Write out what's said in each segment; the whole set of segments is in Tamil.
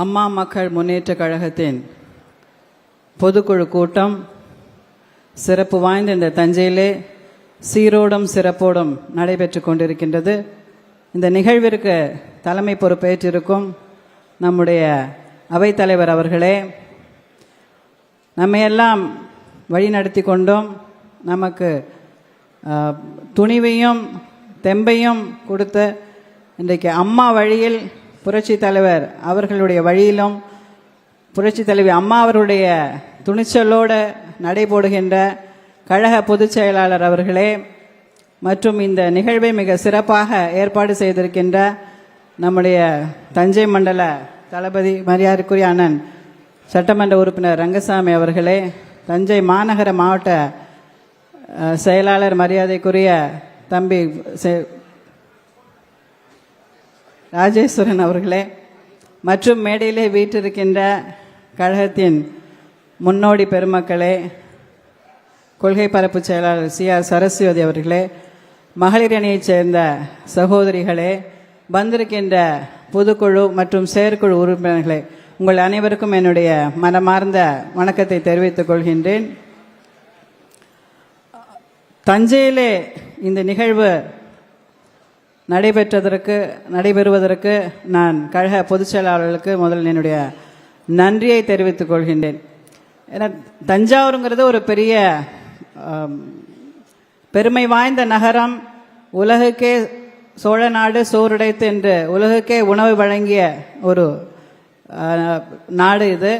அம்மா மக்கள் முன்னேற்ற கழகத்தின் பொதுக்குழு கூட்டம் சிறப்பு வாய்ந்த இந்த தஞ்சையிலே சீரோடும் சிறப்போடும் நடைபெற்று கொண்டிருக்கின்றது. இந்த நிகழ்விற்கு தலைமை பொறுப்பேற்றிருக்கும் நம்முடைய அவைத்தலைவர் அவர்களே நம்மையெல்லாம் வழிநடத்தி கொண்டும். நமக்கு துணிவையும் தெம்பையும் கொடுத்த இன்றைக்கு அம்மா வழியில் புரட்சி தலைவர் அவர்களுடைய வழியிலும் புரட்சி தலைவி அம்மா அவர்களுடைய துணிச்சலோடு நடைபோடுகின்ற கழக பொதுச் செயலாளர் அவர்களே மற்றும் இந்த நிகழ்வை மிக சிறப்பாக ஏற்பாடு செய்திருக்கின்ற நம்முடைய தஞ்சை மண்டல தளபதி மரியாதைக்குரிய அண்ணன் சட்டமன்ற உறுப்பினர் ரங்கசாமி அவர்களே தஞ்சை மாநகர மாவட்ட செயலாளர் மரியாதைக்குரிய தம்பி செ- ராஜேஸ்வரன் அவர்களே மற்றும் மேடையிலே வீற்றிருக்கின்ற கழகத்தின் முன்னோடி பெருமக்களே கொள்கை பரப்பு செயலாளர் சி ஆர் சரஸ்வதி அவர்களே மகளிர் அணியைச் சேர்ந்த சகோதரிகளே வந்திருக்கின்ற பொதுக்குழு மற்றும் செயற்குழு உறுப்பினர்களே உங்கள் அனைவருக்கும் என்னுடைய மனமார்ந்த வணக்கத்தை தெரிவித்துக் கொள்கின்றேன். தஞ்சையிலே இந்த நிகழ்வு நடைபெற்றதற்கு நடைபெறுவதற்கு நான் கழக பொதுச் செயலாளர்களுக்கு முதல் என்னுடைய நன்றியை தெரிவித்துக் கொள்கின்றேன். ஏன்னா தஞ்சாவூருங்கிறது ஒரு பெரிய பெருமை வாய்ந்த நகரம். உலகுக்கே சோழ நாடு சோறுடைத்து என்று உலகுக்கே உணவு வழங்கிய ஒரு நாடு இது.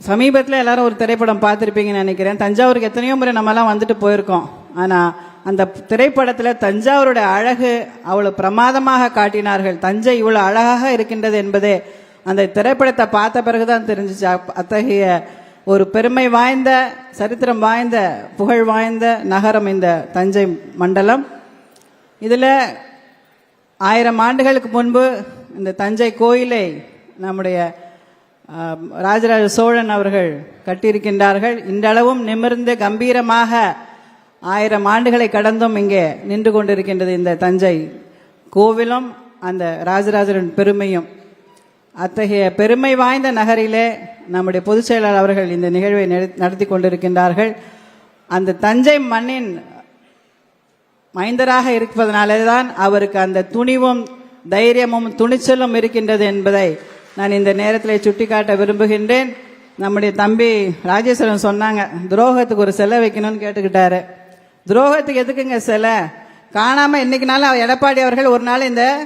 சமீபத்தில் எல்லாரும் ஒரு திரைப்படம் பார்த்துருப்பீங்கன்னு நினைக்கிறேன். தஞ்சாவூருக்கு எத்தனையோ முறை நம்மலாம் வந்துட்டு போயிருக்கோம். ஆனால் அந்த திரைப்படத்தில் தஞ்சாவூருடைய அழகு அவ்வளோ பிரமாதமாக காட்டினார்கள். தஞ்சை இவ்வளோ அழகாக இருக்கின்றது என்பதே அந்த திரைப்படத்தை பார்த்த பிறகுதான் தெரிஞ்சிச்சு. அத்தகைய ஒரு பெருமை வாய்ந்த சரித்திரம் வாய்ந்த புகழ் வாய்ந்த நகரம் இந்த தஞ்சை மண்டலம். இதில் ஆயிரம் ஆண்டுகளுக்கு முன்பு இந்த தஞ்சை கோயிலை நம்முடைய ராஜராஜ சோழன் அவர்கள் கட்டியிருக்கின்றார்கள். இன்றளவும் நிமிர்ந்து கம்பீரமாக ஆயிரம் ஆண்டுகளை கடந்தும் இங்கே நின்று கொண்டிருக்கின்றது இந்த தஞ்சை கோவிலும் அந்த ராஜராஜரின் பெருமையும். அத்தகைய பெருமை வாய்ந்த நகரிலே நம்முடைய பொதுச் செயலாளர் அவர்கள் இந்த நிகழ்வை நட- நடத்தி கொண்டிருக்கின்றார்கள். அந்த தஞ்சை மண்ணின் மைந்தராக இருப்பதனாலே தான் அவருக்கு அந்த துணிவும் தைரியமும் துணிச்சலும் இருக்கின்றது என்பதை நான் இந்த நேரத்தில் சுட்டிக்காட்ட விரும்புகின்றேன். நம்முடைய தம்பி ராஜேஸ்வரன் சொன்னாங்க துரோகத்துக்கு ஒரு செல்ல வைக்கணும்னு கேட்டுக்கிட்டாரு. துரோகத்துக்கு எதுக்குங்க சிலை? காணாமல் இன்னைக்குனால எடப்பாடி அவர்கள் ஒரு நாள் இந்த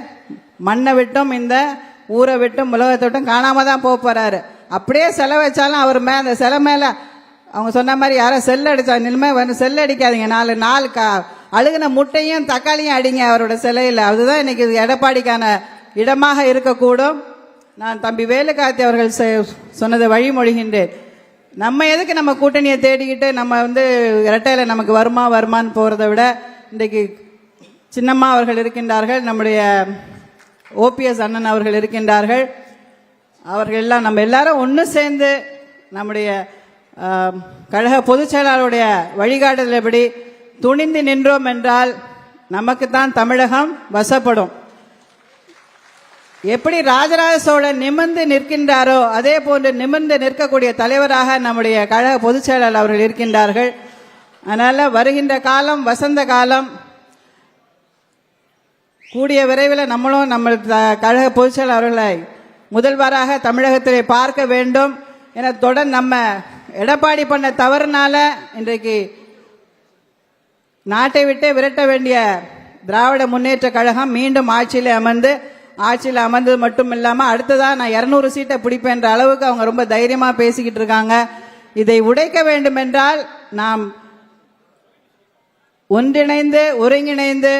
மண்ணை விட்டும் இந்த ஊரை விட்டும் உலகத்தை விட்டும் காணாமல் தான் போக போகிறாரு அப்படியே செலை வச்சாலும் அவர் மே அந்த சிலை மேலே அவங்க சொன்ன மாதிரி யாரோ செல் அடிச்சா இனிமே வந்து செல் அடிக்காதீங்க. நாலு நாலு கா அழுகின முட்டையும் தக்காளியும் அடிங்க அவரோட சிலையில். அதுதான் இன்னைக்கு இது எடப்பாடிக்கான இடமாக இருக்கக்கூடும். நான் தம்பி வேலுக்காத்தி அவர்கள் செ- சொன்னதை வழிமொழிகின்றேன். நம்ம எதுக்கு நம்ம கூட்டணியை தேடிக்கிட்டு நம்ம வந்து இரட்டையில நமக்கு வருமா வருமான்னு போகிறத விட இன்றைக்கு சின்னம்மா அவர்கள் இருக்கின்றார்கள் நம்முடைய ஓபிஎஸ் அண்ணன் அவர்கள் இருக்கின்றார்கள். அவர்கள் எல்லாம் நம்ம எல்லாரும் ஒன்று சேர்ந்து நம்முடைய கழக பொதுச் செயலாளருடைய வழிகாட்டுதலபடி துணிந்து நின்றோம் என்றால் நமக்கு தான் தமிழகம் வசப்படும். எப்படி ராஜராஜ சோழன் நிமிர்ந்து நிற்கின்றாரோ அதே போன்று நிமிர்ந்து நிற்கக்கூடிய தலைவராக நம்முடைய கழக பொதுச் செயலாளர் அவர்கள் இருக்கின்றார்கள். அதனால வருகின்ற காலம் வசந்த காலம் கூடிய விரைவில் நம்மளும் நம்ம த- கழக பொதுச் செயலாளர் அவர்களை முதல்வராக தமிழகத்திலே பார்க்க வேண்டும். என தொடர் நம்ம எடப்பாடி பண்ண தவறுனால இன்றைக்கு நாட்டை விட்டே விரட்ட வேண்டிய திராவிட முன்னேற்ற கழகம் மீண்டும் ஆட்சியில் அமர்ந்து ஆட்சியில் அமர்ந்தது மட்டும் இல்லாமல் அடுத்ததாக நான் இரநூறு சீட்டை பிடிப்பேன்ற அளவுக்கு அவங்க ரொம்ப தைரியமாக பேசிக்கிட்டு இருக்காங்க. இதை உடைக்க வேண்டும் என்றால் நாம் ஒன்றிணைந்து ஒருங்கிணைந்து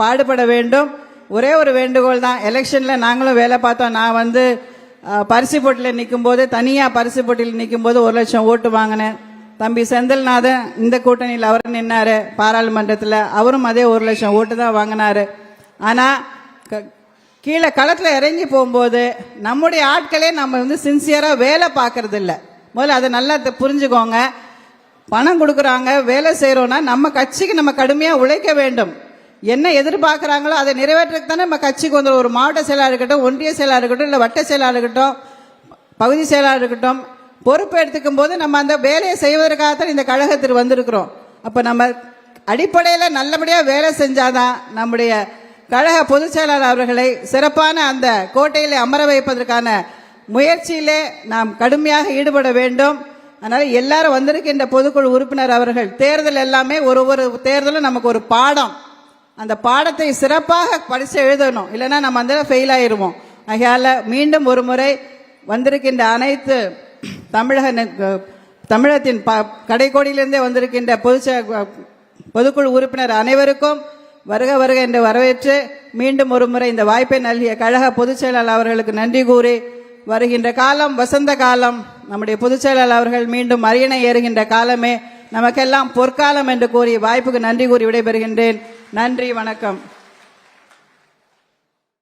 பாடுபட வேண்டும். ஒரே ஒரு வேண்டுகோள் தான். எலெக்ஷனில் நாங்களும் வேலை பார்த்தோம். நான் வந்து பரிசு போட்டியில் நிற்கும் போது தனியாக பரிசு போட்டியில் நிற்கும் போது ஒரு லட்சம் ஓட்டு வாங்கினேன். தம்பி செந்தில்நாதன் இந்த கூட்டணியில் அவர் நின்னார். பாராளுமன்றத்தில் அவரும் அதே ஒரு லட்சம் ஓட்டு தான் வாங்கினாரு. ஆனால் கீழே களத்தில் இறங்கி போகும்போது நம்முடைய ஆட்களே நம்ம வந்து சின்சியராக வேலை பார்க்கறது இல்லை முதல்ல அதை நல்லா புரிஞ்சுக்கோங்க. பணம் கொடுக்குறாங்க வேலை செய்கிறோன்னா நம்ம கட்சிக்கு நம்ம கடுமையாக உழைக்க வேண்டும். என்ன எதிர்பார்க்குறாங்களோ அதை நிறைவேற்றுறதுக்கு தானே நம்ம கட்சிக்கு வந்து ஒரு மாவட்ட செயலாக இருக்கட்டும் ஒன்றிய செயலாக இருக்கட்டும் இல்லை வட்ட செயலாக இருக்கட்டும் பகுதி செயலாக இருக்கட்டும் பொறுப்பு எடுத்துக்கும் போது நம்ம அந்த வேலையை செய்வதற்காகத்தான் இந்த கழகத்தில் வந்திருக்கிறோம். அப்போ நம்ம அடிப்படையில் நல்லபடியாக வேலை செஞ்சாதான் நம்முடைய கழக பொதுச் செயலாளர் அவர்களை சிறப்பான அந்த கோட்டையிலே அமர வைப்பதற்கான முயற்சியிலே நாம் கடுமையாக ஈடுபட வேண்டும். அதனால எல்லாரும் வந்திருக்கின்ற பொதுக்குழு உறுப்பினர் அவர்கள் தேர்தல் எல்லாமே ஒரு ஒரு தேர்தலும் நமக்கு ஒரு பாடம். அந்த பாடத்தை சிறப்பாக படித்து எழுதணும். இல்லைன்னா நம்ம அந்த ஃபெயில் ஆயிடுவோம் ஆகையால் மீண்டும் ஒரு முறை வந்திருக்கின்ற அனைத்து தமிழக தமிழகத்தின் ப கடைக்கோடியிலிருந்தே வந்திருக்கின்ற பொது செ- பொதுக்குழு உறுப்பினர் அனைவருக்கும் வருக வருக என்று வரவேற்று மீண்டும் ஒரு முறை இந்த வாய்ப்பை நல்கிய கழக பொதுச் செயலாளர் அவர்களுக்கு நன்றி கூறி வருகின்ற காலம் வசந்த காலம் நம்முடைய பொதுச் செயலாளர் அவர்கள் மீண்டும் அரியணை ஏறுகின்ற காலமே நமக்கெல்லாம் பொற்காலம் என்று கூறி வாய்ப்புக்கு நன்றி கூறி விடைபெறுகின்றேன். நன்றி வணக்கம்.